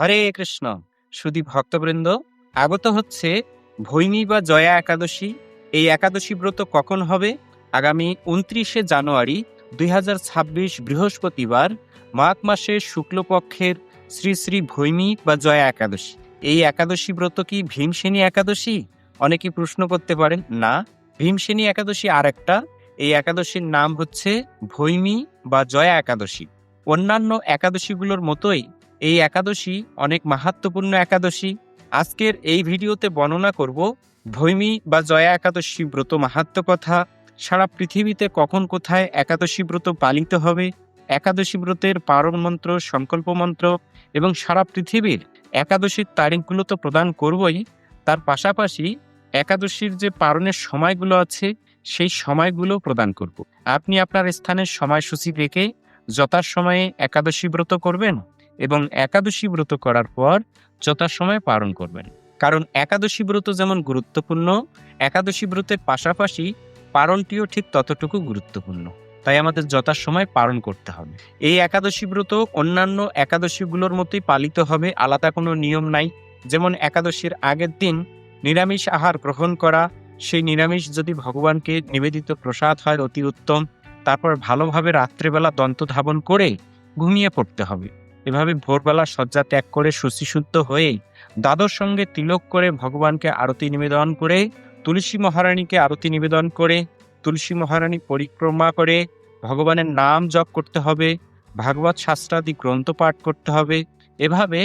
হরে কৃষ্ণ। সুদী ভক্তবৃন্দ, আগত হচ্ছে ভৈমী বা জয়া একাদশী। এই একাদশী ব্রত কখন হবে? আগামী উনত্রিশে জানুয়ারি দুই হাজার ছাব্বিশ বৃহস্পতিবার, মাঘ মাসের শুক্লপক্ষের শ্রী শ্রী ভৈমী বা জয়া একাদশী। এই একাদশী ব্রত কি ভীমসেনী একাদশী? অনেকে প্রশ্ন করতে পারেন, না। ভীমসেনী একাদশী আর একটা এই একাদশীর নাম হচ্ছে ভৈমী বা জয়া একাদশী। অন্যান্য একাদশীগুলোর মতোই এই একাদশী অনেক মাহাত্মপূর্ণ একাদশী। আজকের এই ভিডিওতে বর্ণনা করব ভৈমী বা জয়া একাদশী ব্রত মাহাত্ম কথা। সারা পৃথিবীতে কখন কোথায় একাদশী ব্রত পালিত হবে? একাদশী ব্রতের পারণ মন্ত্র, সংকল্প মন্ত্র এবং সারা পৃথিবীর একাদশীর তারিখগুলো তো প্রদান করবই। তার পাশাপাশি একাদশীর যে পারণের সময়গুলো আছে, সেই সময়গুলো প্রদান করব। আপনি আপনার স্থানের সময়সূচি রেখে যথাসময়ে একাদশী ব্রত করবেন? এবং একাদশী ব্রত করার পর যথাসময়ে পালন করবেন। কারণ একাদশী ব্রত যেমন গুরুত্বপূর্ণ, একাদশী ব্রতের পাশাপাশি পালনটিও ঠিক ততটুকু গুরুত্বপূর্ণ। তাই আমাদের যথাসময় পালন করতে হবে। এই একাদশী ব্রত অন্যান্য একাদশীগুলোর মতোই পালিত হবে, আলাদা কোনো নিয়ম নাই। যেমন একাদশীর আগের দিন নিরামিষ আহার গ্রহণ করা, সেই নিরামিষ যদি ভগবানকে নিবেদিত প্রসাদ হয় অতি উত্তম। তারপর ভালোভাবে রাত্রেবেলা দন্ত ধাবন করে ঘুমিয়ে পড়তে হবে। এভাবে ভোরবেলা শয্যা ত্যাগ করে শুচিশুদ্ধ হয়ে দাদর সঙ্গে তিলক করে ভগবানকে আরতি নিবেদন করে, তুলসী মহারানীকে আরতি নিবেদন করে, তুলসী মহারানী পরিক্রমা করে ভগবানের নাম জপ করতে হবে, ভাগবত শাস্ত্রাদি গ্রন্থ পাঠ করতে হবে। এভাবে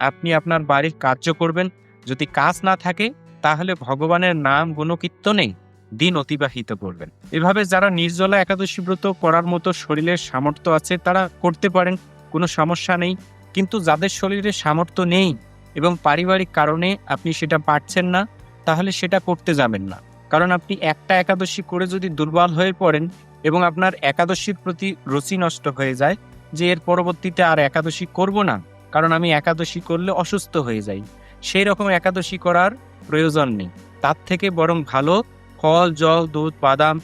আপনি আপনার বাড়ির কার্য করবেন। যদি কাজ না থাকে, তাহলে ভগবানের নাম গুণকীর্তনে দিন অতিবাহিত করবেন। এভাবে যারা নির্জলা একাদশী ব্রত করার মতো শরীরের সামর্থ্য আছে, তারা করতে পারেন। কোনো সমস্যা নেই, কিন্তু যাদের শরীরে সামর্থ্য নেই এবং পারিবারিক কারণে আপনি সেটা পারছেন না, তাহলে সেটা করতে যাবেন না। কারণ আপনি একটা একাদশী করে যদি দুর্বল হয়ে পড়েন এবং আপনার একাদশীর প্রতি রুচি নষ্ট হয়ে যায়, যে এর পরবর্তীতে আর একাদশী করব না, কারণ আমি একাদশী করলে অসুস্থ হয়ে যাই। সেই রকম একাদশী করার প্রয়োজন নেই। তার থেকে বরং ভালো ফল, জল, দুধ, বাদাম,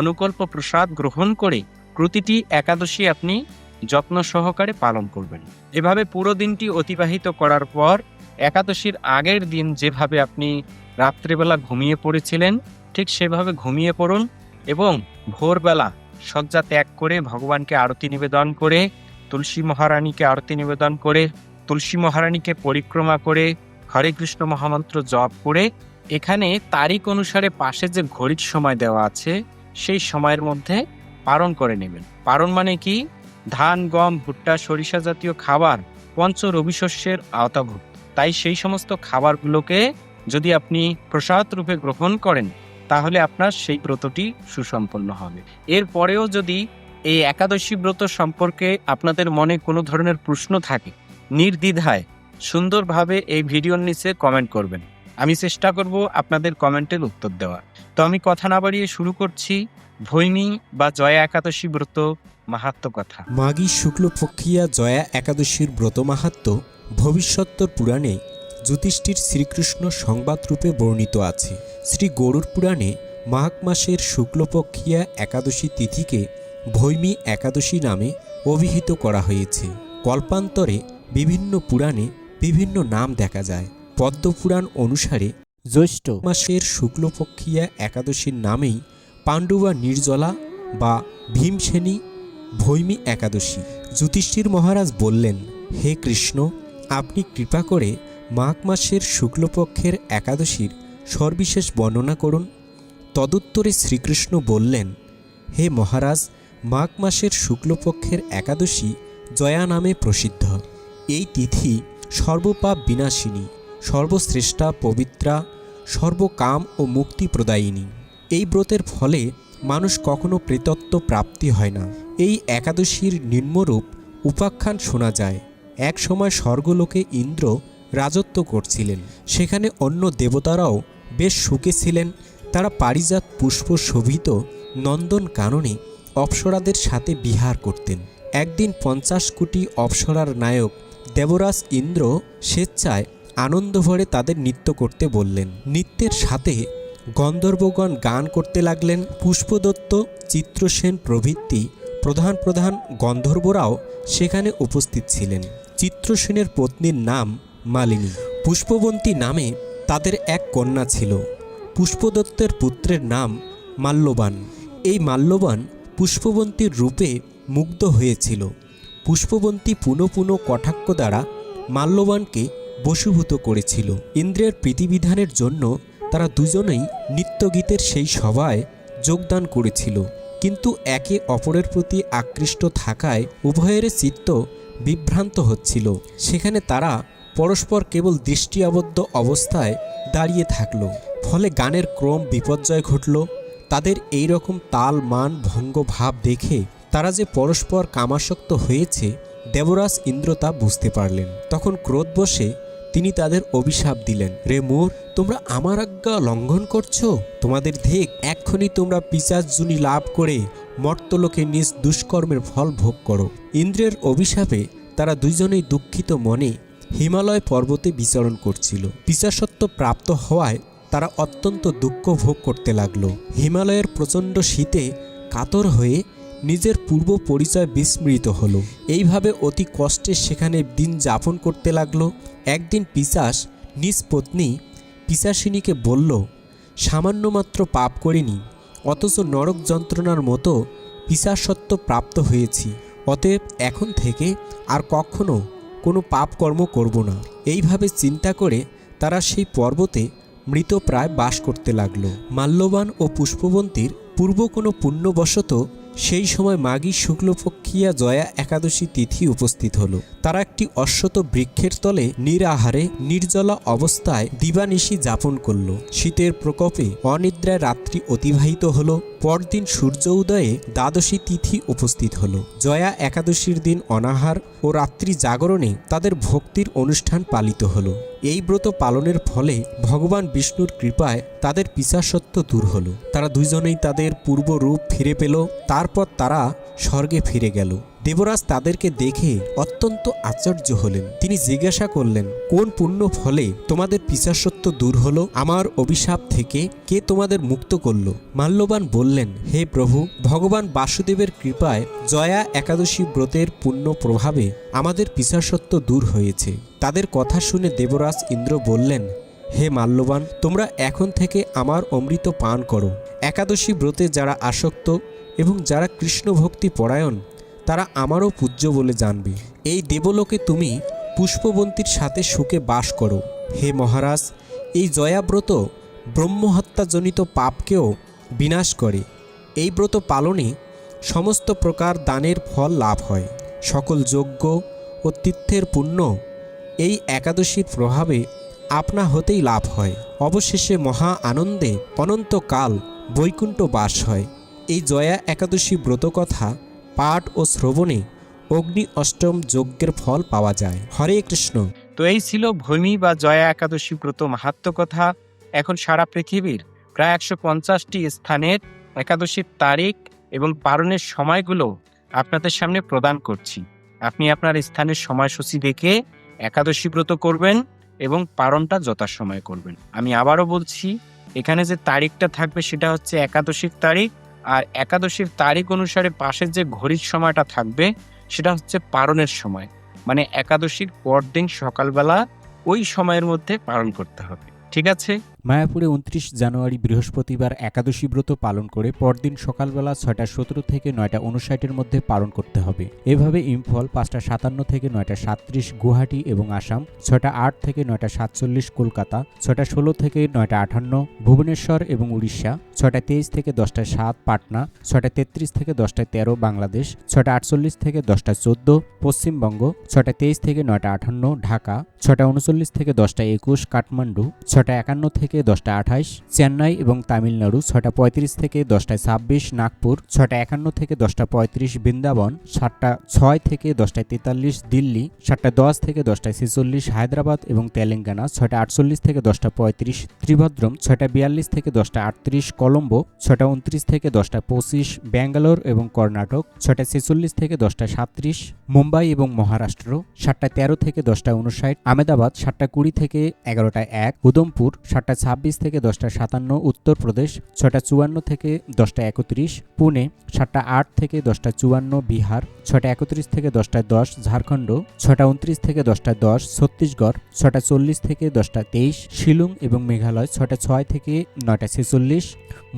অনুকল্প, প্রসাদ গ্রহণ করে প্রতিটি একাদশী আপনি যত্ন সহকারে পালন করবেন। এভাবে পুরো দিনটি অতিবাহিত করার পর, একাদশীর আগের দিন যেভাবে আপনি রাত্রেবেলা ঘুমিয়ে পড়েছিলেন, ঠিক সেভাবে ঘুমিয়ে পড়ুন এবং ভোরবেলা শয্যা ত্যাগ করে ভগবানকে আরতি নিবেদন করে, তুলসী মহারানীকে আরতি নিবেদন করে, তুলসী মহারানীকে পরিক্রমা করে, হরে কৃষ্ণ মহামন্ত্র জপ করে, এখানে তারিখ অনুসারে পাশে যে ঘড়ির সময় দেওয়া আছে, সেই সময়ের মধ্যে পালন করে নেবেন। পালন মানে কি? ধান, গম, ভুট্টা, সরিষা জাতীয় খাবার পঞ্চ রবি শস্যের আওতাভুক্ত। তাই সেই সমস্ত খাবারগুলোকে যদি আপনি প্রসাদ রূপে গ্রহণ করেন, তাহলে আপনার সেই ব্রতটি সুসম্পন্ন হবে। এরপরেও যদি এই একাদশী ব্রত সম্পর্কে আপনাদের মনে কোনো ধরনের প্রশ্ন থাকে, নির্দ্বিধায় সুন্দরভাবে এই ভিডিওর নিচে কমেন্ট করবেন। আমি চেষ্টা করব আপনাদের কমেন্টের উত্তর দেওয়ার। তো আমি কথা না বাড়িয়ে শুরু করছি। ভৈনী বা জয়া একাদশী ব্রত মাহাত্ম কথা। মাঘী শুক্লপক্ষিয়া জয়া একাদশীর ব্রত মাহাত্ম ভবিষ্যত্তর পুরাণে জ্যোতিষ্ঠির শ্রীকৃষ্ণ সংবাদরূপে বর্ণিত আছে। শ্রী গরুর পুরাণে মাঘ মাসের শুক্লপক্ষিয়া একাদশী তিথিকে ভৈমী একাদশী নামে অভিহিত করা হয়েছে। কল্পান্তরে বিভিন্ন পুরাণে বিভিন্ন নাম দেখা যায়। পদ্মপুরাণ অনুসারে জ্যৈষ্ঠ মাসের শুক্লপক্ষিয়া একাদশীর নামেই পাণ্ডুবা নির্জলা বা ভীমসেনী ভৈমী একাদশী। যুধিষ্ঠির মহারাজ বললেন, হে কৃষ্ণ, আপনি কৃপা করে মাঘ মাসের শুক্লপক্ষের একাদশীর সর্বিশেষ বর্ণনা করুন। তদুত্তরে শ্রীকৃষ্ণ বললেন, হে মহারাজ, মাঘ মাসের শুক্লপক্ষের একাদশী জয়া নামে প্রসিদ্ধ। এই তিথি সর্বপাপ বিনাশিনী, সর্বশ্রেষ্ঠা পবিত্রা, সর্বকাম ও মুক্তি প্রদায়িনী। এই ব্রতের ফলে মানুষ কখনো প্রেতত্ব প্রাপ্তি হয় না। এই একাদশীর নিম্নরূপ উপাখ্যান শোনা যায়। এক সময় স্বর্গলোকে ইন্দ্র রাজত্ব করছিলেন। সেখানে অন্য দেবতারাও বেশ সুখে ছিলেন। তারা পারিজাত পুষ্প শোভিত নন্দন কাননে অপ্সরাদের সাথে বিহার করতেন। একদিন পঞ্চাশ কোটি অপ্সরার নায়ক দেবরাজ ইন্দ্র স্বেচ্ছায় আনন্দ ভরে তাদের নৃত্য করতে বললেন। নৃত্যের সাথে গন্ধর্বগণ গান করতে লাগলেন। পুষ্পদত্ত, চিত্রসেন প্রভৃতি প্রধান প্রধান গন্ধর্বরাও সেখানে উপস্থিত ছিলেন। চিত্রসেনের পত্নীর নাম মালিনী। পুষ্পবন্তী নামে তাদের এক কন্যা ছিল। পুষ্পদত্তের পুত্রের নাম মাল্যবান। এই মাল্যবান পুষ্পবন্তীর রূপে মুগ্ধ হয়েছিল। পুষ্পবন্তী পুনঃ পুনঃ কটাক্ষ দ্বারা মাল্যবানকে বশীভূত করেছিল। ইন্দ্রের প্রীতিবিধানের জন্য তারা দুজনেই নৃত্যগীতের সেই সভায় যোগদান করেছিল। কিন্তু একে অপরের প্রতি আকৃষ্ট থাকায় উভয়ের চিত্ত বিভ্রান্ত হচ্ছিল। সেখানে তারা পরস্পর কেবল দৃষ্টি আবদ্ধ অবস্থায় দাঁড়িয়ে থাকল। ফলে গানের ক্রম বিপর্যয় ঘটল। তাদের এই রকম তাল মান ভঙ্গ ভাব দেখে তারা যে পরস্পর কামাসক্ত হয়েছে, দেবরাজ ইন্দ্র তা বুঝতে পারলেন। তখন ক্রোধ বসে তিনি তাদের অভিশাপ দিলেন। রে মোর, তোমরা আমার আজ্ঞা লঙ্ঘন করছ? তোমাদের ধেক এক্ষুনি তোমরা পিসাজজুনি লাভ করে মর্তলোকে নিজ দুষ্কর্মের ফল ভোগ করো। ইন্দ্রের অভিশাপে তারা দুইজনেই দুঃখিত মনে হিমালয় পর্বতে বিচরণ করছিল। পিসাসত্ব প্রাপ্ত হওয়ায় তারা অত্যন্ত দুঃখ ভোগ করতে লাগল। হিমালয়ের প্রচণ্ড শীতে কাতর হয়ে নিজের পূর্ব পরিচয় বিস্মৃত হলো। এইভাবে অতি কষ্টে সেখানে দিন যাপন করতে লাগল। একদিন পিসাস, নিজ পত্নী পিসাসিনীকে বলল, সামান্যমাত্র পাপ করিনি, অথচ নরক যন্ত্রণার মতো পিসাসত্ব প্রাপ্ত হয়েছি। অতএব এখন থেকে আর কখনো কোনো পাপ কর্ম করব না। এইভাবে চিন্তা করে তারা সেই পর্বতে মৃতপ্রায় বাস করতে লাগল। মাল্যবান ও পুষ্পবন্তীর পূর্ব কোনো পুণ্যবশত সেই সময় মাগী শুক্লপক্ষিয়া জয়া একাদশী তিথি উপস্থিত হল। তারা একটি অশ্বত বৃক্ষের তলে নিরাহারে, নির্জলা অবস্থায় দিবানিশি যাপন করল। শীতের প্রকোপে অনিদ্রায় রাত্রি অতিবাহিত হলো। পরদিন সূর্য উদয়ে দ্বাদশী তিথি উপস্থিত হল। জয়া একাদশীর দিন অনাহার ও রাত্রি জাগরণে তাদের ভক্তির অনুষ্ঠান পালিত হল। এই ব্রত পালনের ফলে ভগবান বিষ্ণুর কৃপায় তাদের পিসাসত্ব দূর হল। তারা দুজনেই তাদের পূর্ব রূপ ফিরে পেল, তারপর তারা স্বর্গে ফিরে গেল। দেবরাজ তাদেরকে দেখে অত্যন্ত আশ্চর্য হলেন। তিনি জিজ্ঞাসা করলেন, কোন পুণ্য ফলে তোমাদের পিসাসত্ব দূর হলো? আমার অভিশাপ থেকে কে তোমাদের মুক্ত করল? মাল্যবান বললেন, হে প্রভু, ভগবান বাসুদেবের কৃপায় জয়া একাদশী ব্রতের পুণ্য প্রভাবে আমাদের পিসাসত্ব দূর হয়েছে। তাদের কথা শুনে দেবরাজ ইন্দ্র বললেন, হে মাল্যবান, তোমরা এখন থেকে আমার অমৃত পান করো। একাদশী ব্রতে যারা আসক্ত এবং যারা কৃষ্ণ ভক্তি পরায়ণ তারা আমারও পূজ্য বলে জানবে। এই দেবলোকে তুমি পুষ্পবন্তীর সাথে সুখে বাস করো। হে মহারাজ, এই জয়াব্রত ব্রহ্মহত্যাজনিত পাপকেও বিনাশ করে। এই ব্রত পালনে সমস্ত প্রকার দানের ফল লাভ হয়। সকল যজ্ঞ ও তীর্থের পুণ্য এই একাদশীর প্রভাবে আপনা হতেই লাভ হয়। অবশেষে মহা আনন্দে অনন্তকাল বৈকুণ্ঠ বাস হয়। এই জয়া একাদশী ব্রতকথা পাঠ ও শ্রবণে অগ্নি অষ্টম যজ্ঞের ফল পাওয়া যায়। হরে কৃষ্ণ। তো এই ছিল ভূমি বা জয়া একাদশী ব্রত মাহাত্ম কথা। এখন সারা পৃথিবীর প্রায় একশো পঞ্চাশটি স্থানের একাদশীর তারিখ এবং পালনের সময়গুলো আপনাদের সামনে প্রদান করছি। আপনি আপনার স্থানের সময়সূচি দেখে একাদশী ব্রত করবেন এবং পালনটা যথাসময়ে করবেন। আমি আবারও বলছি, এখানে যে তারিখটা থাকবে সেটা হচ্ছে একাদশীর তারিখ আর একাদশীর তারিখ অনুসারে পাশের যে ঘড়ির সময়টা থাকবে, সেটা হচ্ছে পারণের সময়। মানে একাদশীর পরদিন সকালবেলা ওই সময়ের মধ্যে পালন করতে হবে। ঠিক আছে? মায়াপুরে উনত্রিশ জানুয়ারি বৃহস্পতিবার একাদশী ব্রত পালন করে পরদিন সকালবেলা ছয়টা সতেরো থেকে নয়টা উনষাটের মধ্যে পালন করতে হবে। এভাবে ইম্ফল, পাঁচটা সাতান্ন থেকে নয়টা সাতত্রিশ গুয়াহাটি এবং আসাম, ছয়টা আট থেকে নয়টা সাতচল্লিশ কলকাতা, ছয়টা ষোলো থেকে নয়টা আটান্ন ভুবনেশ্বর এবং উড়িষ্যা, ছয়টা তেইশ থেকে দশটা সাত পাটনা, ছয়টা তেত্রিশ থেকে দশটায় তেরো বাংলাদেশ, ছয়টা আটচল্লিশ থেকে দশটা চোদ্দ পশ্চিমবঙ্গ, ছয়টা তেইশ থেকে নয়টা আটান্ন ঢাকা, ছয়টা উনচল্লিশ থেকে দশটা একুশ কাঠমান্ডু, ছয়টা একান্ন থেকে দশটা আঠাইশ চেন্নাই এবং তামিলনাড়ু ছয়টা পঁয়ত্রিশ থেকে দশটায় ছাব্বিশ নাগপুর ছয়টা একান্ন থেকে দশটা পঁয়ত্রিশ বৃন্দাবন সাতটা ছয় থেকে দশটায় তেতাল্লিশ দিল্লি সাতটা দশ থেকে দশটায় ছেচল্লিশ হায়দ্রাবাদ এবং তেলেঙ্গানা ছয়টা আটচল্লিশ থেকে দশটা পঁয়ত্রিশ ত্রিভদ্রম ছয়টা বিয়াল্লিশ থেকে দশটা আটত্রিশ কলম্বো ছয়টা উনত্রিশ থেকে দশটা পঁচিশ ব্যাঙ্গালোর এবং কর্ণাটক ছয়টা ছেচল্লিশ থেকে দশটা সাতত্রিশ মুম্বাই এবং মহারাষ্ট্র সাতটা তেরো থেকে দশটা উনষাট আমেদাবাদ সাতটা কুড়ি থেকে এগারোটায় এক উদমপুর সাতটা ছাব্বিশ থেকে দশটা সাতান্ন, উত্তরপ্রদেশ ছটা চুয়ান্ন থেকে দশটা একত্রিশ, পুনে সাতটা আট থেকে দশটা চুয়ান্ন, বিহার ছটা একত্রিশ থেকে দশটা দশ, ঝাড়খণ্ড ছটা উনত্রিশ থেকে দশটা দশ, ছত্তিশগড় ছটা চল্লিশ থেকে দশটা তেইশ, শিলং এবং মেঘালয় ছটা ছয় থেকে নয়টা ছেচল্লিশ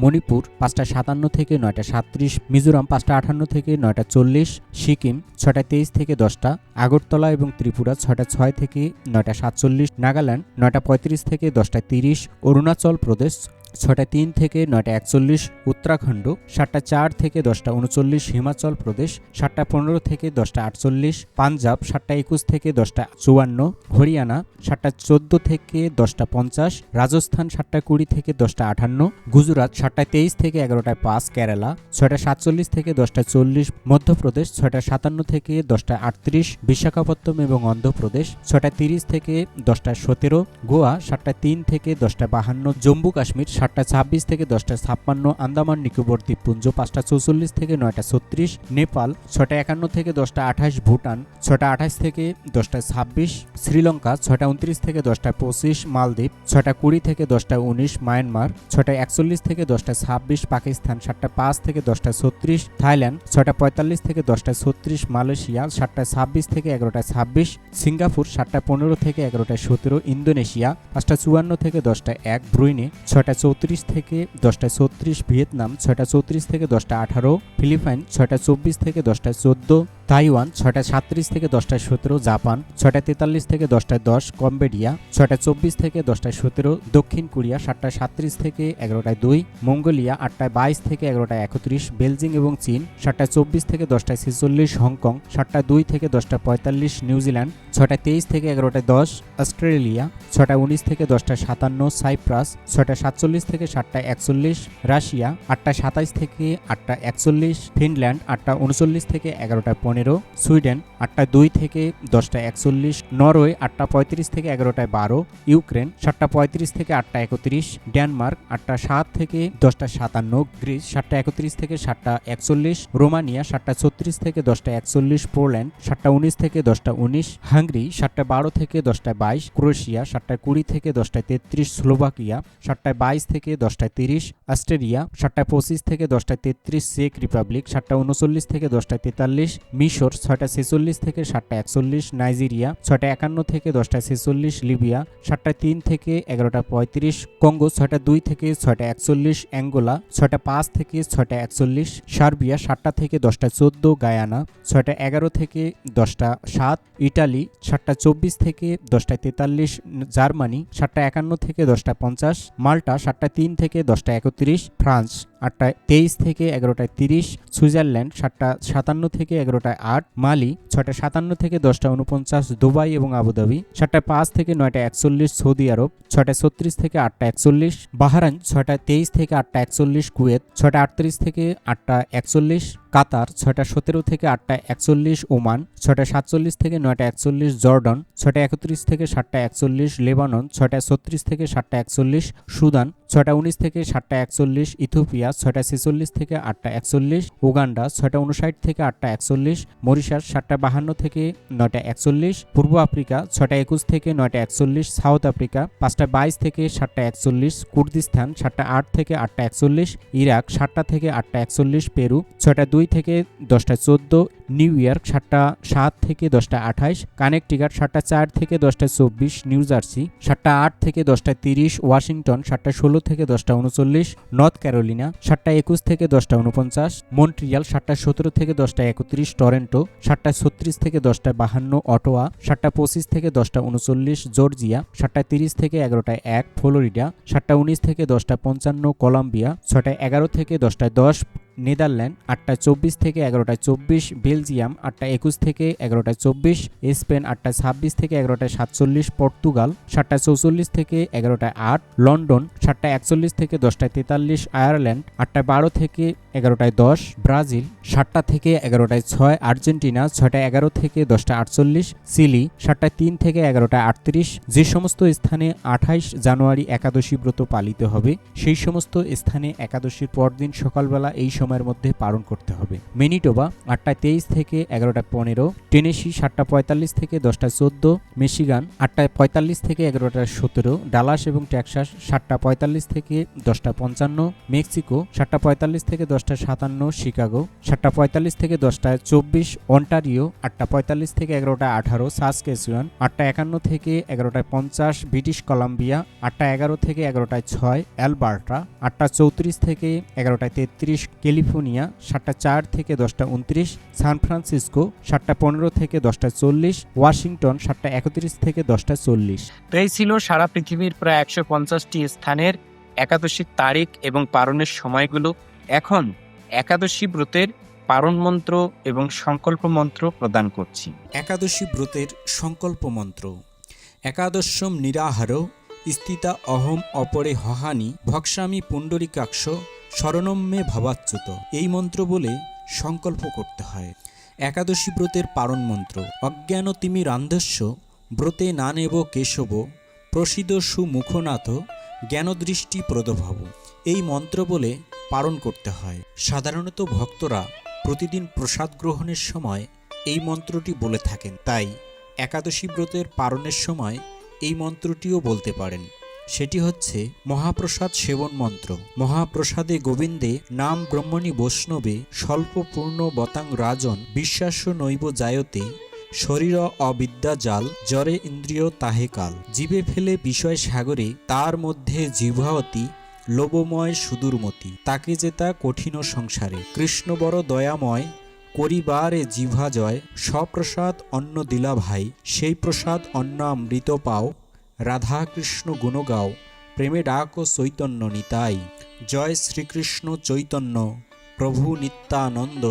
মণিপুর পাঁচটা সাতান্ন থেকে নয়টা সাতত্রিশ, মিজোরাম পাঁচটা আঠান্ন থেকে নয়টা চল্লিশ, সিকিম ছটা তেইশ থেকে দশটা, আগরতলা এবং ত্রিপুরা ছটা ছয় থেকে নয়টা সাতচল্লিশ, নাগাল্যান্ড নয়টা পঁয়ত্রিশ থেকে দশটা তিরিশ, অরুণাচল প্রদেশ ছটা তিন থেকে নয়টা একচল্লিশ উত্তরাখণ্ড, সাতটা চার থেকে দশটা উনচল্লিশ হিমাচল প্রদেশ, সাতটা পনেরো থেকে দশটা আটচল্লিশ পাঞ্জাব, সাতটা একুশ থেকে দশটা চুয়ান্ন হরিয়ানা, সাতটা চোদ্দ থেকে দশটা পঞ্চাশ রাজস্থান, সাতটা কুড়ি থেকে দশটা আটান্ন গুজরাট, সাতটা তেইশ থেকে এগারোটায় পাঁচ কেরালা, ছয়টা সাতচল্লিশ থেকে দশটা চল্লিশ মধ্যপ্রদেশ, ছয়টা সাতান্ন থেকে দশটা আটত্রিশ বিশাখাপত্তনম এবং অন্ধ্রপ্রদেশ, ছয়টা তিরিশ থেকে দশটা সতেরো গোয়া, সাতটা তিন থেকে দশটা বাহান্ন জম্মু কাশ্মীর সাতটা ছাব্বিশ থেকে দশটা ছাপ্পান্ন, আন্দামান, নিকোবর, দ্বীপপুঞ্জ পাঁচটা চৌচল্লিশ থেকে নয়টা ছত্রিশ, নেপাল ছটা একান্ন থেকে দশটা আঠাশ, ভুটান ছটা আঠাশ থেকে দশটা ছাব্বিশ, শ্রীলঙ্কা ছটা উনত্রিশ থেকে দশটা পঁচিশ, মালদ্বীপ ছটা কুড়ি থেকে দশটা উনিশ, মায়ানমার ছটা একচল্লিশ থেকে দশটা ছাব্বিশ, পাকিস্তান সাতটা পাঁচ থেকে দশটা ছত্রিশ, থাইল্যান্ড ছটা পঁয়তাল্লিশ থেকে দশটা ছত্রিশ, মালয়েশিয়া সাতটা ছাব্বিশ থেকে এগারোটা ছাব্বিশ, সিঙ্গাপুর সাতটা পনেরো থেকে এগারোটা সতেরো, ইন্দোনেশিয়া পাঁচটা চুয়ান্ন থেকে দশটা এক, ব্রুইনে ছটা চৌত্রিশ থেকে দশটায় ছত্রিশ, ভিয়েতনাম ছয়টা চৌত্রিশ থেকে দশটা আঠারো, ফিলিপাইন ছয়টা চব্বিশ থেকে দশটায় চোদ্দ তাইওয়ান ছয়টা সাত্রিশ থেকে দশটায় সতেরো, জাপান ছয়টা তেতাল্লিশ থেকে দশটায় দশ, কম্বোডিয়া ছয়টা চব্বিশ থেকে দশটায় সতেরো, দক্ষিণ কোরিয়া, সাতটায় সাত্রিশ থেকে এগারোটায় দুই, মঙ্গোলিয়া, আটটায় বাইশ থেকে এগারোটায় একত্রিশ বেলজিং এবং চীন, সাতটায় চব্বিশ থেকে দশটায় ছেচল্লিশ, হংকং সাতটা দুই থেকে দশটা পঁয়তাল্লিশ, নিউজিল্যান্ড ছটা তেইশ থেকে এগারোটায় দশ, অস্ট্রেলিয়া ছটা উনিশ থেকে দশটা সাতান্ন, সাইপ্রাস ছটা সাতচল্লিশ থেকে সাতটা একচল্লিশ, রাশিয়া আটটা সাতাইশ থেকে আটটা একচল্লিশ, ফিনল্যান্ড আটটা উনচল্লিশ থেকে এগারোটা পনেরো। সুইডেন আটটা দুই থেকে দশটা একচল্লিশ, নরওয়ে আটটা পঁয়ত্রিশ থেকে এগারোটায় বারো, ইউক্রেন সাতটা পঁয়ত্রিশ থেকে আটটা একত্রিশ, ডেনমার্ক আটটা সাত থেকে দশটা সাতান্ন, গ্রিস সাতটা একত্রিশ থেকে সাতটা একচল্লিশ, রোমানিয়া সাতটা ছত্রিশ থেকে দশটা একচল্লিশ, পোল্যান্ড সাতটা উনিশ থেকে দশটা উনিশ, হাঙ্গরি সাতটা বারো থেকে দশটায় বাইশ, ক্রোয়েশিয়া সাতটায় কুড়ি থেকে দশটায় তেত্রিশ, স্লোভাকিয়া সাতটায় বাইশ থেকে দশটায় তিরিশ, অস্ট্রেলিয়া সাতটায় পঁচিশ থেকে দশটায় তেত্রিশ, চেক রিপাবলিক সাতটা উনচল্লিশ থেকে দশটায় তেতাল্লিশ মিশর, ছয়টা ছেচল্লিশ থেকে সাতটা একচল্লিশ, নাইজেরিয়া, ছয়টা একান্ন থেকে দশটা ছেচল্লিশ, লিবিয়া, সাতটা তিন থেকে এগারোটা পঁয়ত্রিশ, কঙ্গো, ছয়টা দুই থেকে ছয়টা একচল্লিশ, অ্যাঙ্গোলা, ছয়টা পাঁচ থেকে ছয়টা একচল্লিশ, সার্বিয়া, সাতটা থেকে দশটা চোদ্দ, গায়ানা, ছয়টা এগারো থেকে দশটা সাত, ইটালি, সাতটা চব্বিশ থেকে দশটা তেতাল্লিশ, জার্মানি, সাতটা একান্ন থেকে দশটা পঞ্চাশ, মাল্টা, সাতটা তিন থেকে দশটা একত্রিশ, ফ্রান্স আটটায় তেইশ থেকে এগারোটায় তিরিশ, সুইজারল্যান্ড, সাতটা সাতান্ন থেকে এগারোটায় আট, মালি ছটা সাতান্ন থেকে দশটা উনপঞ্চাশ দুবাই এবং আবুধাবি, সাতটা পাঁচ থেকে নয়টা একচল্লিশ সৌদি আরব ছটা ছত্রিশ থেকে আটটা একচল্লিশ বাহারান ছয়টা তেইশ থেকে আটটা একচল্লিশ কুয়েত ছটা আটত্রিশ থেকে আটটা একচল্লিশ কাতার ছয়টা সতেরো থেকে আটটা একচল্লিশ, ওমান ছয়টা সাতচল্লিশ থেকে নয়টা একচল্লিশ, জর্ডন ছয়টা একত্রিশ থেকে সাতটা একচল্লিশ, লেবানন ছয়টা ছত্রিশ থেকে সাতটা একচল্লিশ, সুদান ছয়টা উনিশ থেকে সাতটা একচল্লিশ ইথোপিয়া ছয়টা ছেচল্লিশ থেকে আটটা একচল্লিশ, উগান্ডা ছয়টা উনষাট থেকে আটটা একচল্লিশ, মরিশাস সাতটা বাহান্ন থেকে নয়টা একচল্লিশ, পূর্ব আফ্রিকা ছয়টা একুশ থেকে নয়টা একচল্লিশ, সাউথ আফ্রিকা পাঁচটা বাইশ থেকে সাতটা একচল্লিশ, কুর্দিস্তান সাতটা আট থেকে আটটা একচল্লিশ, ইরাক সাতটা থেকে আটটা একচল্লিশ, পেরু ছয়টা দুই থেকে দশটা চোদ্দ নিউ ইয়র্ক সাতটা সাত থেকে দশটা আঠাইশ কানেকটিকাট সাতটা চার থেকে দশটা চব্বিশ নিউ জার্সি সাতটা আট থেকে দশটা তিরিশ ওয়াশিংটন সাতটা ষোলো থেকে দশটা উনচল্লিশ নর্থ ক্যারোলিনা সাতটা একুশ থেকে দশটা উনপঞ্চাশ মন্ট্রিয়াল সাতটা সতেরো থেকে দশটা একত্রিশ টরেন্টো সাতটা ছত্রিশ থেকে দশটা বাহান্ন অটোয়া সাতটা পঁচিশ থেকে দশটা উনচল্লিশ জর্জিয়া সাতটা তিরিশ থেকে এগারোটায় এক ফ্লোরিডা সাতটা উনিশ থেকে দশটা পঞ্চান্ন কলম্বিয়া ছটা এগারো থেকে দশটায় দশ নেদারল্যান্ড আটটা চব্বিশ থেকে এগারোটায় চব্বিশ, বেলজিয়াম আটটা একুশ থেকে এগারোটায় চব্বিশ, স্পেন আটটা ছাব্বিশ থেকে এগারোটায় সাতচল্লিশ, পর্তুগাল সাতটা চৌচল্লিশ থেকে এগারোটায় আট, লন্ডন সাতটা একচল্লিশ থেকে দশটায় তেতাল্লিশ, আয়ারল্যান্ড আটটা বারো থেকে এগারোটায় দশ, ব্রাজিল সাতটা থেকে এগারোটায় ছয়, আর্জেন্টিনা ছয়টা এগারো থেকে দশটা আটচল্লিশ চিলি সাতটা তিন থেকে এগারোটা আটত্রিশ, যে সমস্ত স্থানে আঠাইশ জানুয়ারি একাদশী ব্রত পালিত হবে, সেই সমস্ত স্থানে একাদশীর পরদিন সকালবেলা এই সময় সময়ের মধ্যে পালন করতে হবে। মেনিটোবা, আটটায় তেইশ থেকে এগারোটা পনেরো। টেনেসি সাতটা পঁয়তাল্লিশ থেকে দশটা চোদ্দ। মিশিগান, আটটায় পঁয়তাল্লিশ থেকে এগারোটা সতেরো। ডালাস এবং টেক্সাস সাতটা পঁয়তাল্লিশ থেকে দশটা পঞ্চান্ন। মেক্সিকো সাতটা পঁয়তাল্লিশ থেকে দশটা সাতান্ন। শিকাগো সাতটা পঁয়তাল্লিশ থেকে দশটায় চব্বিশ। অন্টারিও আটটা পঁয়তাল্লিশ থেকে এগারোটা আঠারো। সাসকেসুয়ান আটটা একান্ন থেকে এগারোটায় পঞ্চাশ। ব্রিটিশ কলাম্বিয়া আটটা এগারো থেকে এগারোটায় ছয়। অ্যালবার্টা আটটা চৌত্রিশ থেকে এগারোটায় তেত্রিশ। ক্যালিফোর্নিয়া সাতটা চার থেকে দশটা উনত্রিশ সান ফ্রান্সিসকো সাতটা পনেরো থেকে দশটা চল্লিশ ওয়াশিংটন সাতটা একত্রিশ থেকে দশটা চল্লিশ। তো এই ছিল সারা পৃথিবীর প্রায় একশো পঞ্চাশটি স্থানের একাদশীর তারিখ এবং পারণের সময়গুলো। এখন একাদশী ব্রতের পারণ মন্ত্র এবং সংকল্প মন্ত্র প্রদান করছি। একাদশী ব্রতের সংকল্প মন্ত্র। একাদশম নিরাহার স্থিতা অহম অপরে হহানি ভক্সামি পুণ্ডরিকাক্ষ শরণম মে ভবাচ্যুত। এই মন্ত্র বলে সংকল্প করতে হয়। একাদশী ব্রতের পারণ মন্ত্র। অজ্ঞান তিমি রান্ধস্য, ব্রতে না নেব কেশব প্রসিদ সুমুখনাথ, জ্ঞানদৃষ্টি প্রদভব। এই মন্ত্র বলে পালন করতে হয়। সাধারণত ভক্তরা প্রতিদিন প্রসাদ গ্রহণের সময় এই মন্ত্রটি বলে থাকেন। তাই একাদশী ব্রতের পালনের সময় এই মন্ত্রটিও বলতে পারেন। সেটি হচ্ছে মহাপ্রসাদ সেবন মন্ত্র। মহাপ্রসাদে গোবিন্দে নাম ব্রহ্মণী বৈষ্ণবে স্বল্প পূর্ণ বতাং রাজন বিশ্বাস্য নৈব জায়তে শরীর অবিদ্যা জাল জরে ইন্দ্রিয় তাহে কাল। জীবে ফেলে বিষয় সাগরে তার মধ্যে জিভাবতী লোবময় সুদূরমতি। তাকে জেতা কঠিন সংসারে। কৃষ্ণ বড় দয়াময় করিবারে জিভা জয়। সপ্রসাদ অন্ন দিলা ভাই। সেই প্রসাদ অন্ন অমৃত পাও। রাধা কৃষ্ণ গুণ গাও প্রেমে ডাক চৈতন্য নিতাই। জয় শ্রীকৃষ্ণ চৈতন্য, প্রভু নিত্যানন্দ,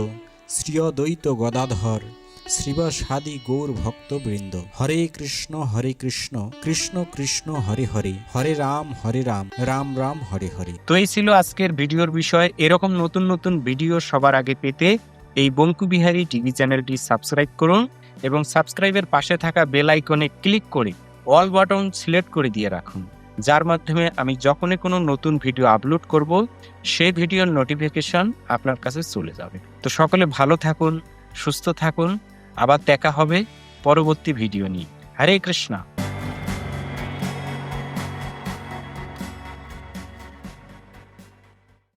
শ্রীয়দ্বৈত গদাধর, শ্রীবাসাদি গৌর ভক্তবৃন্দ। হরে কৃষ্ণ হরে কৃষ্ণ কৃষ্ণ কৃষ্ণ, হরে হরে হরে রাম হরে রাম রাম রাম, হরে হরে। তো এই ছিল আজকের ভিডিওর বিষয়। এরকম নতুন নতুন ভিডিও সবার আগে পেতে এই বঙ্কু বিহারী টিভি চ্যানেলটি সাবস্ক্রাইব করুন এবং সাবস্ক্রাইবের পাশে থাকা বেল আইকনে ক্লিক করে অল বাটন সিলেক্ট করে দিয়ে রাখুন। যার মাধ্যমে আমি যখনই কোনো নতুন ভিডিও আপলোড করব, সেই ভিডিওর নোটিফিকেশন আপনার কাছে চলে যাবে। তো সকলে ভালো থাকুন, সুস্থ থাকুন। আবার দেখা হবে পরবর্তী ভিডিও নিয়ে। হরে কৃষ্ণা।